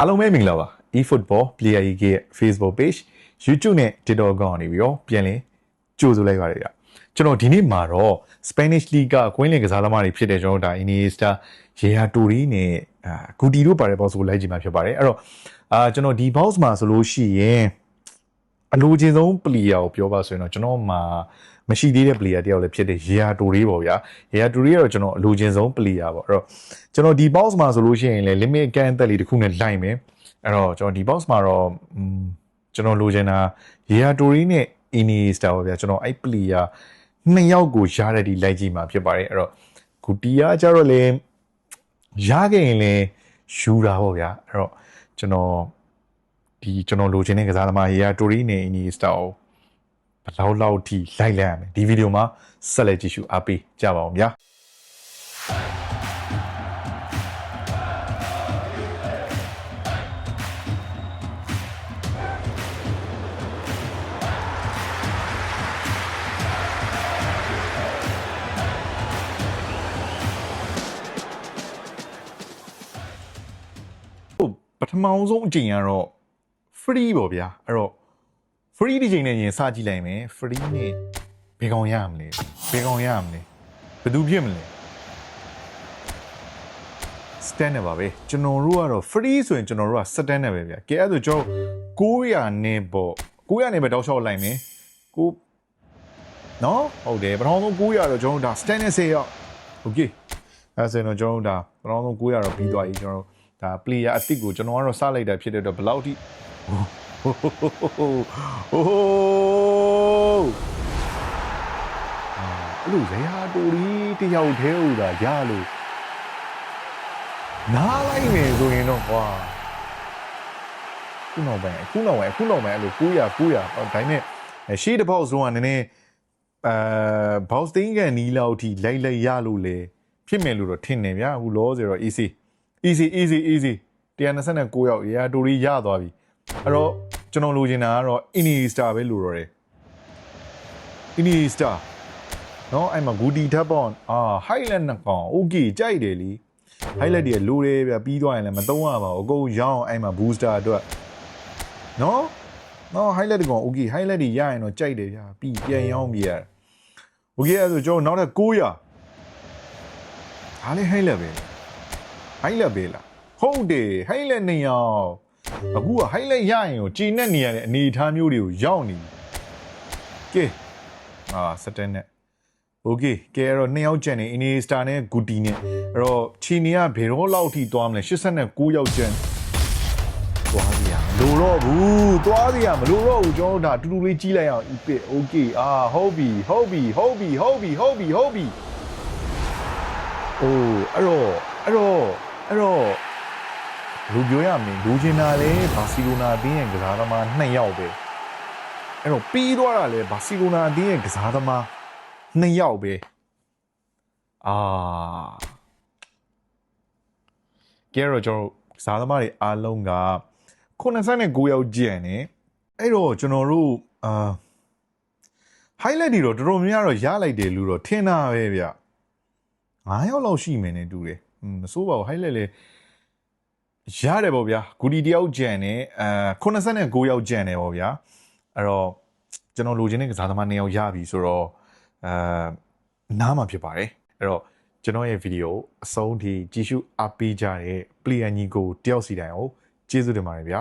အားလုံးပဲမင်္ဂလာပါ eFootball Player EK ရဲ့ Facebook page YouTube နဲ့ TikTok ကောင်နေပြီးတော့ပြန်လည်ကြိုဆိုလိုက်ပါရစေကျွန်တော်ဒီနေ့မှာတော့ Spanish League ကကွင်းလင်ကစားသမားတွေဖြစ်တဲ့ကျွန်တော်တို့ဒါ Iniesta, Yaya Toure နဲ့အာ Guti တို့ပါတဲ့ box ကိုလိုက်ကြည့်မှာဖြစ်ပါတယ်အဲ့တော့အာကျွန်တော်ဒီ box မှာဆိုလို့ရှိရင် အလိုချင်ဆုံး player ကိုပြောပါဆိုရင်တော့ကျွန်တော်မှာမရှိသေးတဲ့ player တယောက်လည်းဖြစ်တဲ့ Yaya Toure ပေါ့ဗျာ Yaya Toure ကတော့ကျွန်တော်အလိုချင်ဆုံး player ပေါ့အဲ့တော့ကျွန်တော်ဒီ box မှာဆိုလို့ရှိရင်လည်း limit ကန်သက်လေးတစ်ခုနဲ့လိုက်မယ်အဲ့တော့ကျွန်တော်ဒီ box မှာတော့อืมကျွန်တော်လိုချင်တာ Yaya Toure နဲ့ Iniesta ပေါ့ဗျာကျွန်တော်အဲ့ player နှစ်ယောက်ကိုရတဲ့ဒီလိုက်ကြည့်မှာဖြစ်ပါတယ်အဲ့တော့ဂူတီယာကျတော့လေရခဲ့ရင်လည်းယူတာပေါ့ဗျာအဲ့တော့ကျွန်တော် ဒီကျွန်တော်လိုချင်တဲ့ကစားသမား Yaya Toure နဲ့ Iniesta ကိုဘယ်လောက်လောက်ထိလိုက်လိုက်ရမယ်ဒီဗီဒီယိုမှာဆက်လက်ကြည့်ရှုအားပေးကြပါအောင်ဗျာဟိုပထမအောင်ဆုံးအချိန်ကတော့ free ပေါ့ဗျာအဲ့တော့ free ဒီချိန်နဲ့ရင်စကြည့်လိုက်မယ် free နဲ့ဘယ်ကောင်ရမလဲဘယ်ကောင်ရမလဲဘယ်သူဖြစ်မလဲ stand နဲ့ပါပဲကျွန်တော်တို့ကတော့ free ဆိုရင်ကျွန်တော်တို့က stand နဲ့ပဲဗျာကဲအဲ့ဒါဆိုကျွန်တော်900နဲ့ပေါ့900နဲ့ပဲတောက်လျှောက်လိုက်မယ်ကိုနော်ဟုတ်တယ်ပထမဆုံး900တော့ကျွန်တော်တို့ဒါ stand နဲ့10ရောက် okay အဲ့ဒါဆိုရင်တော့ကျွန်တော်တို့ဒါပထမဆုံး900တော့ပြီးသွားပြီကျွန်တော်တို့ဒါ player အစ်စ်ကိုကျွန်တော်ကတော့စလိုက်တာဖြစ်တဲ့အတွက်ဘယ်လောက်ထိ ဟိုဟိုအဲ့လိုဇေဟာတူရီတယောက်တည်းဟိုဒါရလို့နားလိုက်နေဆိုရင်တော့ကွာခုနောက်ပိုင်းအခုနောက်ပိုင်းအခုနောက်ပိုင်းအဲ့လို900 900ဒါပေမဲ့ရှေ့တစ်ပေါက်ဆုံးကနည်းနည်းအဲဘောက်စတင်းကန်နီးလောက်ထိလိုက်လိုက်ရလို့လေဖြစ်မယ်လို့တော့ထင်တယ်ဗျာအခုလောဆယ်တော့ easy easy easy easy 129ရောက်ရာတူရီရသွားပြီ အဲ့တော့ကျွန်တော်လိုချင်တာကတော့ Iniesta ပဲလိုတော့တယ် Iniesta နော်အဲ့မှာ Guti ထပ်ပေါ့အာ Highland နှစ်ကောင် okay ကြိုက်တယ်လी Highland တွေလိုတယ်ဗျပြီးသွားရင်လည်းမသုံးရပါဘူးအကုန်ရောင်းအဲ့မှာ booster အတွက်နော်နော် highlight ကောင် okay highlight တွေရရင်တော့ကြိုက်တယ်ဗျာပြီးပြန်ရောင်းပြရ okay အဲ့ဆိုကျွန်တော်နောက်ထပ်900ဒါလေး highlight ပဲ highlight ပဲလားဟုတ်တယ် highlight နေအောင် အခုက highlight ရရင်ကိုကြည်နဲ့နေရတဲ့အနေအထားမျိုးတွေကိုရောက်နေပြီကဲအာစတက်နဲ့ okay ကဲအဲ့တော့နှစ်ယောက်ကျန်နေ Iniesta နဲ့ Guti နဲ့အဲ့တော့ချီနီကဘယ်တော့လောက်ထိသွားမလဲ89ယောက်ကျန်သွားစီရမလို့တော့ဘူးသွားစီရမလို့တော့ဘူးကျွန်တော်တို့ဒါတူတူလေးကြီးလိုက်အောင် epic okay အာဟုတ်ပြီဟုတ်ပြီဟုတ်ပြီဟုတ်ပြီဟုတ်ပြီဟုတ်ပြီအိုးအဲ့တော့အဲ့တော့အဲ့တော့ လူပြောရမင်းလူချင်တာလေဘာစီလိုနာအတင်းရဲ့ကစားသမားနှစ်ယောက်ပဲအဲ့တော့ပြီးသွားတာလေဘာစီလိုနာအတင်းရဲ့ကစားသမားနှစ်ယောက်ပဲအာကဲတော့ကျွန်တော်ကစားသမားတွေအားလုံးက89ယောက်ကျန်နေအဲ့တော့ကျွန်တော်တို့အာ highlight တွေတော့တော်တော်များများတော့ရလိုက်တယ်လို့တော့ထင်တာပဲဗျ9ယောက်လောက်ရှိမယ်နဲ့တူတယ်อืมမစိုးပါဘူး highlight လေ ရတယ်ပေါ့ဗျာဂူဒီတယောက်ကျန်နေအဲ89ယောက်ကျန်နေပေါ့ဗျာအဲ့တော့ကျွန်တော်လိုချင်တဲ့ကစားသမား2ယောက်ရပြီဆိုတော့အဲနားမှာဖြစ်ပါတယ်အဲ့တော့ကျွန်တော်ရဲ့ဗီဒီယိုအဆုံးထိကြည့်ရှုအားပေးကြတဲ့ player ညီကိုတယောက်စီတိုင်းကိုကျေးဇူးတင်ပါတယ်ဗျာ